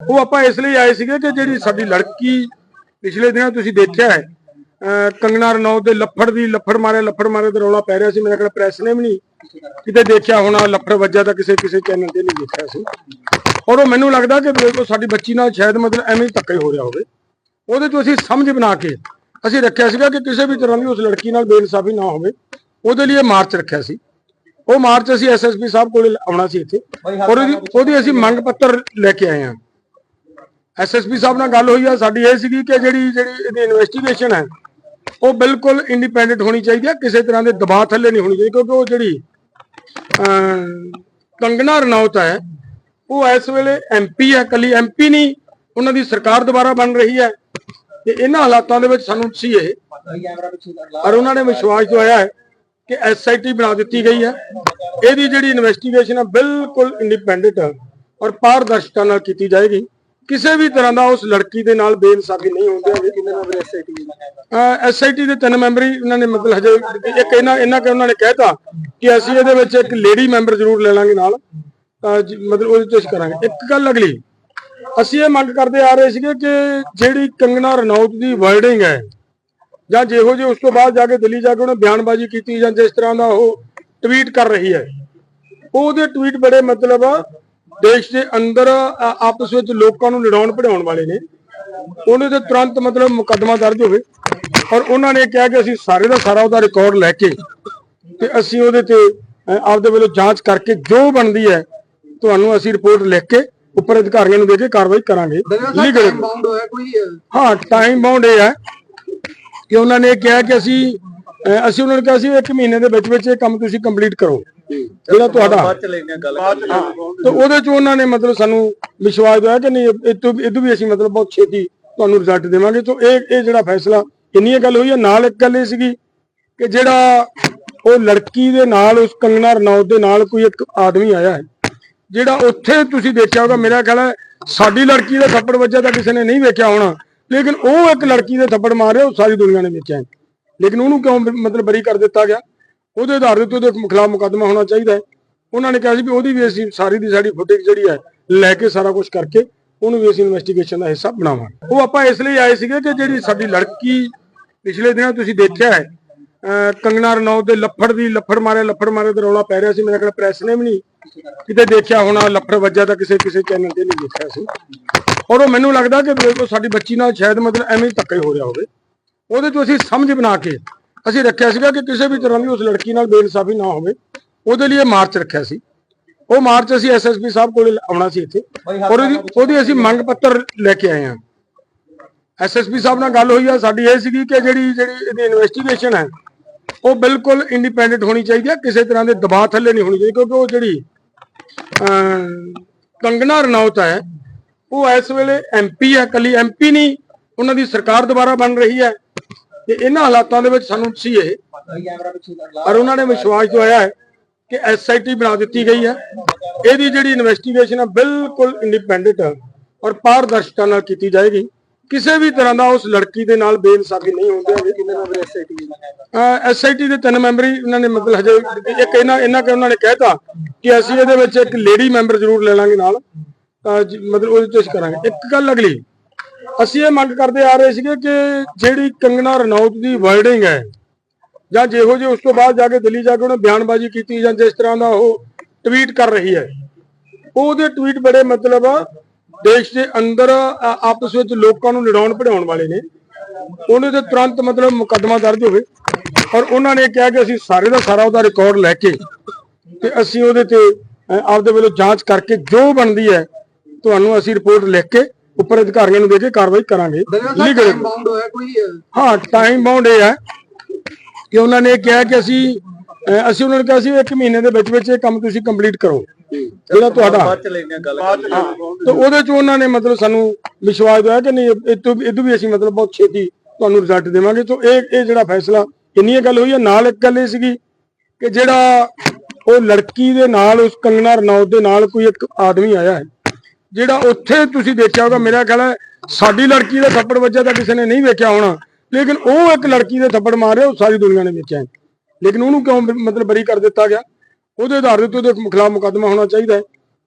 ਉਹ ਆਪਾਂ ਇਸ ਲਈ ਆਏ ਸੀਗੇ ਕਿ ਜਿਹੜੀ ਸਾਡੀ ਲੜਕੀ ਪਿਛਲੇ ਦਿਨਾਂ ਤੁਸੀਂ ਦੇਖਿਆ ਹੈ ਕੰਗਨਾ ਰਣੌਤ ਦੇ ਲੱਫੜ ਦੀ ਲੱਫੜ ਮਾਰੇ ਲੱਫੜ ਮਾਰੇ ਤੇ ਰੌਲਾ ਪੈ ਰਿਹਾ ਸੀ ਮੇਰੇ ਕੋਲ ਪ੍ਰੈਸ ਨੇ ਵੀ ਨਹੀਂ ਕਿਤੇ ਦੇਖਿਆ ਹੋਣਾ ਲੱਫੜ ਵੱਜਾ ਤਾਂ ਕਿਸੇ ਕਿਸੇ ਚੈਨਲ ਤੇ ਨਹੀਂ ਦੇਖਿਆ ਸੀ। ਔਰ ਉਹ ਮੈਨੂੰ ਲੱਗਦਾ ਕਿ ਦੇਖੋ ਸਾਡੀ ਬੱਚੀ ਨਾਲ ਸ਼ਾਇਦ ਮਤਲਬ ਐਵੇਂ ਹੀ ਧੱਕਾ ਹੀ ਹੋ ਰਿਹਾ ਹੋਵੇ। ਉਹਦੇ ਤੋਂ ਅਸੀਂ ਸਮਝ ਬਣਾ ਕੇ ਅਸੀਂ ਰੱਖਿਆ ਸੀਗਾ ਕਿ ਕਿਸੇ ਵੀ ਤਰ੍ਹਾਂ ਦੀ ਉਸ ਲੜਕੀ ਨਾਲ ਬੇਇਨਸਾਫੀ ਨਾ ਹੋਵੇ ਉਹਦੇ ਲਈ ਇਹ ਮਾਰਚ ਰੱਖਿਆ ਸੀ। ਉਹ ਮਾਰਚ ਅਸੀਂ ਐਸਐਸਪੀ ਸਾਹਿਬ ਕੋਲੇ ਆਉਣਾ ਸੀ ਇੱਥੇ ਔਰ ਉਹਦੀ ਉਹਦੀ ਅਸੀਂ ਮੰਗ ਪੱਤਰ ਲੈ ਕੇ ਆਏ ਹਾਂ। ਐਸਐਸਪੀ ਸਾਹਿਬ ਨਾਲ ਗੱਲ ਹੋਈ ਆ ਸਾਡੀ ਇਹ ਸੀਗੀ ਕਿ ਜਿਹੜੀ ਜਿਹੜੀ ਇਹਦੀ ਇਨਵੈਸਟੀਗੇਸ਼ਨ ਹੈ ਉਹ ਬਿਲਕੁਲ ਇੰਡੀਪੈਂਡੈਂਟ ਹੋਣੀ ਚਾਹੀਦੀ ਹੈ ਕਿਸੇ ਤਰ੍ਹਾਂ ਦੇ ਦਬਾਅ ਥੱਲੇ ਨਹੀਂ ਹੋਣੀ ਚਾਹੀਦੀ ਕਿਉਂਕਿ ਉਹ ਜਿਹੜੀ ਅਹ, ਕੰਗਨਾ ਰਣੌਤ ਹੈ ਉਹ ਇਸ ਵੇਲੇ ਐਮਪੀ ਹੈ ਕੱਲੀ ਐਮਪੀ ਨਹੀਂ ਉਹਨਾਂ ਦੀ ਸਰਕਾਰ ਦੁਬਾਰਾ ਬਣ ਰਹੀ ਹੈ। ਤੇ ਇਹਨਾਂ ਹਾਲਾਤਾਂ ਦੇ ਵਿੱਚ ਸਾਨੂੰ ਸੀ ਇਹ ਔਰ ਉਹਨਾਂ ਨੇ ਵਿਸ਼ਵਾਸ ਦਵਾਇਆ ਹੈ ਕਿ ਐਸਆਈਟੀ ਬਣਾ ਦਿੱਤੀ ਗਈ ਹੈ। ਇਹਦੀ ਜਿਹੜੀ ਇਨਵੈਸਟੀਗੇਸ਼ਨ ਹੈ ਬਿਲਕੁਲ ਇੰਡੀਪੈਂਡੈਂਟ ਔਰ ਪਾਰਦਰਸ਼ਤਾ ਨਾਲ ਕੀਤੀ ਜਾਏਗੀ। ਕਿਸੇ ਵੀ ਤਰ੍ਹਾਂ ਦਾ ਉਸ ਲੜਕੀ ਦੇ ਨਾਲ ਬੇਇਨਸਾਫੀ ਨਹੀਂ ਹੋਣ ਦੇਵਾਂਗੇ ਕਿੰਨੇ ਮੈਂਬਰ ਐਸਆਈਟੀ ਐਸਆਈਟੀ ਦੇ ਤਿੰਨ ਮੈਂਬਰੀ ਉਹਨਾਂ ਨੇ ਮਤਲਬ ਹਜੇ ਇੱਕ ਇਹਨਾਂ ਇਹਨਾਂ ਕਿ ਉਹਨਾਂ ਨੇ ਕਹਿਤਾ ਕਿ ਅਸੀਂ ਇਹਦੇ ਵਿੱਚ ਇੱਕ ਲੇਡੀ ਮੈਂਬਰ ਜ਼ਰੂਰ ਲੈ ਲਾਂਗੇ ਨਾਲ। ਤਾਂ ਮਤਲਬ ਉਹਦੇ ਚ ਕਰਾਂਗੇ। ਇੱਕ ਗੱਲ ਅਗਲੀ, ਅਸੀਂ ਇਹ ਮੰਗ ਕਰਦੇ ਆ ਰਹੇ ਸੀਗੇ ਕਿ ਜਿਹੜੀ ਕੰਗਨਾ ਰਣੌਤ ਦੀ ਵਰਡਿੰਗ ਹੈ, ਜਾਂ ਜਿਹੋ ਜਿਹੇ ਉਸ ਤੋਂ ਬਾਅਦ ਜਾ ਕੇ ਦਿੱਲੀ ਜਾ ਕੇ ਉਹਨੇ ਬਿਆਨਬਾਜ਼ੀ ਕੀਤੀ ਜਾਂ ਜਿਸ ਤਰ੍ਹਾਂ ਦਾ ਉਹ ਟਵੀਟ ਕਰ ਰਹੀ ਹੈ, ਉਹਦੇ ਟਵੀਟ ਬੜੇ ਮਤਲਬ ਦੇਸ਼ ਦੇ ਅੰਦਰ ਆਪਸ ਵਿੱਚ ਲੋਕਾਂ ਨੂੰ ਲੜਾਉਣ ਪੜਾਉਣ ਵਾਲੇ ਨੇ। ਉਹਨੇ ਤੇ ਤੁਰੰਤ ਮਤਲਬ ਮੁਕੱਦਮਾ ਦਰਜ ਹੋਵੇ। ਔਰ ਉਹਨਾਂ ਨੇ ਕਿਹਾ ਕਿ ਅਸੀਂ ਸਾਰੇ ਦਾ ਸਾਰਾ ਉਹਦਾ ਰਿਕਾਰਡ ਲੈ ਕੇ ਤੇ ਅਸੀਂ ਉਹਦੇ ਤੇ ਆਪਦੇ ਵੱਲੋਂ ਜਾਂਚ ਕਰਕੇ ਜੋ ਬਣਦੀ ਹੈ ਤੁਹਾਨੂੰ ਅਸੀਂ ਰਿਪੋਰਟ ਲਿਖ ਕੇ ਉੱਪਰ ਅਧਿਕਾਰੀਆਂ ਨੂੰ ਦੇ ਕੇ ਕਾਰਵਾਈ ਕਰਾਂਗੇ। ਲੀਗਲ ਬਾਉਂਡ ਹੋਇਆ ਕੋਈ ਅਹ, ਹਾਂ ਟਾਈਮ ਬਾਉਂਡ ਇਹ ਹੈ ਕਿ ਉਹਨਾਂ ਨੇ ਕਿਹਾ ਕਿ ਅਸੀਂ ਅਹ ਅਸੀਂ ਉਹਨਾਂ ਨੂੰ ਕਿਹਾ ਸੀ ਇੱਕ ਮਹੀਨੇ ਦੇ ਵਿੱਚ ਵਿੱਚ ਇਹ ਕੰਮ ਤੁਸੀਂ ਕੰਪਲੀਟ ਕਰੋ। ਜਿਹੜਾ ਤੁਹਾਡਾ। ਬਾਅਦ ਚ ਲੈਣੇ ਗੱਲ ਕਰਦੇ ਹਾਂ ਤੇ ਉਹਦੇ ਚ ਉਹਨਾਂ ਨੇ ਮਤਲਬ ਸਾਨੂੰ ਵਿਸ਼ਵਾਸ ਦਿਵਾਇਆ ਕਿ ਨਹੀਂ ਇਹ ਤੋਂ ਇਹ ਤੋਂ ਵੀ ਅਸੀਂ ਮਤਲਬ ਬਹੁਤ ਛੇਤੀ ਤੁਹਾਨੂੰ ਰਿਜ਼ਲਟ ਦੇਵਾਂਗੇ। ਤੋਂ ਇਹ ਇਹ ਜਿਹੜਾ ਫੈਸਲਾ ਇੰਨੀ ਇਹ ਗੱਲ ਹੋਈ ਹੈ ਨਾਲ ਇੱਕ ਗੱਲ ਇਹ ਸੀਗੀ ਕਿ ਜਿਹੜਾ ਉਹ ਲੜਕੀ ਦੇ ਨਾਲ ਉਸ ਕੰਗਨਾ ਰਣੌਤ ਦੇ ਨਾਲ ਕੋਈ ਇੱਕ ਆਦਮੀ ਆਇਆ ਹੈ ਜਿਹੜਾ ਉੱਥੇ ਤੁਸੀਂ ਦੇਖਿਆ ਹੋਗਾ ਮੇਰਾ ਖਿਆਲ ਹੈ ਸਾਡੀ ਲੜਕੀ ਦਾ ਥੱਪੜ ਵੱਜਾ ਤਾਂ ਕਿਸੇ ਨੇ ਨਹੀਂ ਵੇਖਿਆ ਹੋਣਾ ਲੇਕਿਨ ਉਹ ਇੱਕ ਲੜਕੀ ਦੇ ਥੱਪੜ ਮਾਰਿਆ ਉਹ ਸਾਰੀ ਦੁਨੀਆ ਨੇ ਵੇਖਿਆ ਹੈ। ਲੇਕਿਨ ਉਹਨੂੰ ਕਿਉਂ ਮਤਲਬ ਬਰੀ ਕਰ ਦਿੱਤਾ ਗਿਆ? ਉਹਦੇ ਆਧਾਰ ਤੇ ਉਹਦੇ ਖਿਲਾਫ ਮੁਕੱਦਮਾ ਹੋਣਾ ਚਾਹੀਦਾ ਹੈ। ਉਹਨਾਂ ਨੇ ਕਿਹਾ ਸੀ ਵੀ ਉਹਦੀ ਵੀ ਅਸੀਂ ਸਾਰੀ ਦੀ ਸਾਡੀ ਫੁਟੇਜ ਜਿਹੜੀ ਹੈ, ਲੈ ਕੇ ਸਾਰਾ ਕੁਝ ਕਰਕੇ ਉਹਨੂੰ ਵੀ ਅਸੀਂ ਇਨਵੈਸਟੀਗੇਸ਼ਨ ਦਾ ਹਿੱਸਾ ਬਣਾਵਾਂਗੇ। ਉਹ ਆਪਾਂ ਇਸ ਲਈ ਆਏ ਸੀਗੇ ਕਿ ਜਿਹੜੀ ਸਾਡੀ ਲੜਕੀ ਪਿਛਲੇ ਦਿਨਾਂ ਤੁਸੀਂ ਦੇਖਿਆ ਹੈ, ਅਹ ਕੰਗਨਾ ਰਣੌਤ ਦੇ ਲੱਫੜ ਦੀ ਲੱਫੜ ਮਾਰੇ ਲੱਫੜ ਮਾਰੇ ਤੇ ਰੌਲਾ ਪੈ ਰਿਹਾ ਸੀ। ਮੇਰੇ ਕੋਲ ਪ੍ਰੈਸ ਨੇ ਵੀ ਨਹੀਂ ਕਿਤੇ ਦੇਖਿਆ ਹੋਣਾ, ਲੱਫੜ ਵੱਜਾ ਤਾਂ ਕਿਸੇ ਕਿਸੇ ਚੈਨਲ ਤੇ ਨਹੀਂ ਦੇਖਿਆ ਸੀ। ਔਰ ਉਹ ਮੈਨੂੰ ਲੱਗਦਾ ਕਿ ਸਾਡੀ ਬੱਚੀ ਨਾਲ ਸ਼ਾਇਦ ਮਤਲਬ ਐਵੇਂ ਹੀ ਧੱਕਾ ਹੀ ਹੋ ਰਿਹਾ ਹੋਵੇ। ਉਹਦੇ ਤੋਂ ਅਸੀਂ ਸਮਝ ਬਣਾ ਕੇ ਅਸੀਂ ਰੱਖਿਆ ਸੀਗਾ ਕਿ ਕਿਸੇ ਵੀ ਤਰ੍ਹਾਂ ਦੀ ਉਸ ਲੜਕੀ ਨਾਲ ਬੇਇਨਸਾਫੀ ਨਾ ਹੋਵੇ ਉਹਦੇ ਲਈ ਇਹ ਮਾਰਚ ਰੱਖਿਆ ਸੀ। ਉਹ ਮਾਰਚ ਅਸੀਂ ਐਸਐਸਪੀ ਸਾਹਿਬ ਕੋਲੇ ਆਉਣਾ ਸੀ ਇੱਥੇ ਔਰ ਉਹਦੀ ਅਸੀਂ ਮੰਗ ਪੱਤਰ ਲੈ ਕੇ ਆਏ ਹਾਂ। ਐਸਐਸਪੀ ਸਾਹਿਬ ਨਾਲ ਗੱਲ ਹੋਈ ਆ ਸਾਡੀ ਇਹ ਸੀਗੀ ਕਿ ਜਿਹੜੀ ਜਿਹੜੀ ਇਹਦੀ ਇਨਵੈਸਟੀਗੇਸ਼ਨ ਹੈ ਉਹ ਬਿਲਕੁਲ ਇੰਡੀਪੈਂਡੈਂਟ ਹੋਣੀ ਚਾਹੀਦੀ ਹੈ ਕਿਸੇ ਤਰ੍ਹਾਂ ਦੇ ਦਬਾਅ ਥੱਲੇ ਨਹੀਂ ਹੋਣੀ ਚਾਹੀਦੀ ਕਿਉਂਕਿ ਉਹ ਜਿਹੜੀ ਕੰਗਨਾ ਰਣੌਤ ਹੈ ਉਹ ਇਸ ਵੇਲੇ ਐਮਪੀ ਹੈ ਕੱਲੀ ਐਮਪੀ ਨਹੀਂ ਉਹਨਾਂ ਦੀ ਸਰਕਾਰ ਦੁਬਾਰਾ ਬਣ ਰਹੀ ਹੈ। ਤੇ ਇਹਨਾਂ ਹਾਲਾਤਾਂ ਦੇ ਵਿੱਚ ਸਾਨੂੰ ਸੀ ਇਹ ਔਰ ਉਹਨਾਂ ਨੇ ਵਿਸ਼ਵਾਸ ਦਵਾਇਆ ਹੈ ਕਿ ਐਸਆਈਟੀ ਬਣਾ ਦਿੱਤੀ ਗਈ ਹੈ। ਇਹਦੀ ਜਿਹੜੀ ਇਨਵੈਸਟੀਗੇਸ਼ਨ ਹੈ ਬਿਲਕੁਲ ਇੰਡੀਪੈਂਡੈਂਟ ਔਰ ਪਾਰਦਰਸ਼ਤਾ ਨਾਲ ਕੀਤੀ ਜਾਏਗੀ। ਕਿਸੇ ਵੀ ਤਰ੍ਹਾਂ ਦਾ ਉਸ ਲੜਕੀ ਦੇ ਨਾਲ ਬੇਇਨਸਾਫੀ ਨਹੀਂ ਹੋਣ ਦੇਵਾਂਗੇ ਕਿੰਨੇ ਮੈਂਬਰ ਐਸਆਈਟੀ ਐਸਆਈਟੀ ਦੇ ਤਿੰਨ ਮੈਂਬਰੀ ਉਹਨਾਂ ਨੇ ਮਤਲਬ ਹਜੇ ਇੱਕ ਇਹਨਾਂ ਇਹਨਾਂ ਕਿ ਉਹਨਾਂ ਨੇ ਕਹਿਤਾ ਕਿ ਅਸੀਂ ਇਹਦੇ ਵਿੱਚ ਇੱਕ ਲੇਡੀ ਮੈਂਬਰ ਜ਼ਰੂਰ ਲੈ ਲਾਂਗੇ ਨਾਲ। ਮਤਲਬ ਉਹਦੇ ਚ ਕਰਾਂਗੇ। ਇੱਕ ਗੱਲ ਅਗਲੀ ਅਸੀਂ ਇਹ ਮੰਗ ਕਰਦੇ ਆ ਰਹੇ ਸੀਗੇ ਕਿ ਜਿਹੜੀ ਕੰਗਣਾ ਰਣੌਤ ਦੀ ਵਰਡਿੰਗ ਹੈ, ਜਾਂ ਜਿਹੋ ਜਿਹੇ ਉਸ ਤੋਂ ਬਾਅਦ ਜਾ ਕੇ ਦਿੱਲੀ ਜਾ ਕੇ ਉਹਨੇ ਬਿਆਨਬਾਜ਼ੀ ਕੀਤੀ, ਜਾਂ ਜਿਸ ਤਰ੍ਹਾਂ ਦਾ ਉਹ ਟਵੀਟ ਕਰ ਰਹੀ ਹੈ। ਉਹਦੇ ਟਵੀਟ ਬੜੇ ਮਤਲਬ ਦੇਸ਼ ਦੇ ਅੰਦਰ ਆਪਸ ਵਿੱਚ ਲੋਕਾਂ ਨੂੰ ਲੜਾਉਣ ਪੜਾਉਣ ਵਾਲੇ ਨੇ। ਉਹਨੇ ਦੇ ਤੁਰੰਤ ਮਤਲਬ ਮੁਕੱਦਮਾ ਦਰਜ ਹੋਵੇ। ਔਰ ਉਹਨਾਂ ਨੇ ਕਿਹਾ ਕਿ ਅਸੀਂ ਸਾਰੇ ਦਾ ਸਾਰਾ ਉਹਦਾ ਰਿਕਾਰਡ ਲੈ ਕੇ ਤੇ ਅਸੀਂ ਉਹਦੇ ਤੇ ਆਪਦੇ ਵੱਲੋਂ ਜਾਂਚ ਕਰਕੇ ਜੋ ਬਣਦੀ ਹੈ, ਤੁਹਾਨੂੰ ਅਸੀਂ ਰਿਪੋਰਟ ਲਿਖ ਕੇ ਉੱਪਰ ਅਧਿਕਾਰੀਆਂ ਨੂੰ ਦੇ ਕੇ ਕਾਰਵਾਈ ਕਰਾਂਗੇ। ਲੀਗਲ ਬਾਉਂਡ ਹੋਇਆ ਕੋਈ? ਹਾਂ ਟਾਈਮ ਬਾਉਂਡ ਇਹ ਹੈ ਕਿ ਉਹਨਾਂ ਨੇ ਕਿਹਾ ਕਿ ਅਸੀਂ ਅਸੀਂ ਉਹਨਾਂ ਨੂੰ ਕਿਹਾ ਸੀ ਇੱਕ ਮਹੀਨੇ ਦੇ ਵਿੱਚ ਵਿੱਚ ਇਹ ਕੰਮ ਤੁਸੀਂ ਕੰਪਲੀਟ ਕਰੋ। ਜਿਹੜਾ ਤੁਹਾਡਾ ਬਾਅਦ ਚ ਲੈਣੇ ਗੱਲ ਕਰਦੇ ਹਾਂ। ਤੇ ਉਹਦੇ ਚ ਉਹਨਾਂ ਨੇ ਮਤਲਬ ਸਾਨੂੰ ਵਿਸ਼ਵਾਸ ਦਵਾਇਆ ਕਿ ਨਹੀਂ ਇਹ ਤੋਂ ਇਹ ਤੋਂ ਵੀ ਅਸੀਂ ਮਤਲਬ ਬਹੁਤ ਛੇਤੀ ਤੁਹਾਨੂੰ ਰਿਜ਼ਲਟ ਦੇਵਾਂਗੇ। ਤੋਂ ਇਹ ਇਹ ਜਿਹੜਾ ਫੈਸਲਾ ਇੰਨੀ ਇਹ ਗੱਲ ਹੋਈ ਹੈ ਨਾਲ ਇੱਕ ਗੱਲ ਇਹ ਸੀਗੀ ਕਿ ਜਿਹੜਾ ਉਹ ਲੜਕੀ ਦੇ ਨਾਲ ਉਸ ਕੰਗਨਾ ਰਣੌਤ ਦੇ ਨਾਲ ਕੋਈ ਇੱਕ ਆਦਮੀ ਆਇਆ ਹੈ। ਜਿਹੜਾ ਉੱਥੇ ਤੁਸੀਂ ਦੇਖਿਆ ਹੋਗਾ ਮੇਰਾ ਖਿਆਲ ਹੈ, ਸਾਡੀ ਲੜਕੀ ਦਾ ਥੱਪੜ ਵੱਜਿਆ ਤਾਂ ਕਿਸੇ ਨੇ ਨਹੀਂ ਵੇਖਿਆ ਹੋਣਾ। ਲੇਕਿਨ ਉਹ ਇੱਕ ਲੜਕੀ ਦੇ ਥੱਪੜ ਮਾਰ ਰਿਹਾ, ਉਹ ਸਾਰੀ ਦੁਨੀਆ ਨੇ ਵੇਖਿਆ। ਹੈ। ਲੇਕਿਨ ਉਹਨੂੰ ਕਿਉਂ ਮਤਲਬ ਬਰੀ ਕਰ ਦਿੱਤਾ ਗਿਆ? ਉਹਦੇ ਆਧਾਰ ਤੇ ਉਹਦੇ ਖਿਲਾਫ ਮੁਕੱਦਮਾ ਹੋਣਾ ਚਾਹੀਦਾ ਹੈ।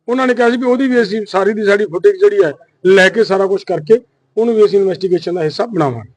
ਉਹਨਾਂ ਨੇ ਕਿਹਾ ਸੀ ਵੀ ਉਹਦੀ ਵੀ ਅਸੀਂ ਸਾਰੀ ਦੀ ਸਾਡੀ ਫੁਟੇਜ ਜਿਹੜੀ ਹੈ, ਲੈ ਕੇ ਸਾਰਾ ਕੁਝ ਕਰਕੇ ਉਹਨੂੰ ਵੀ ਅਸੀਂ ਇਨਵੈਸਟੀਗੇਸ਼ਨ ਦਾ ਹਿੱਸਾ ਬਣਾਵਾਂਗੇ।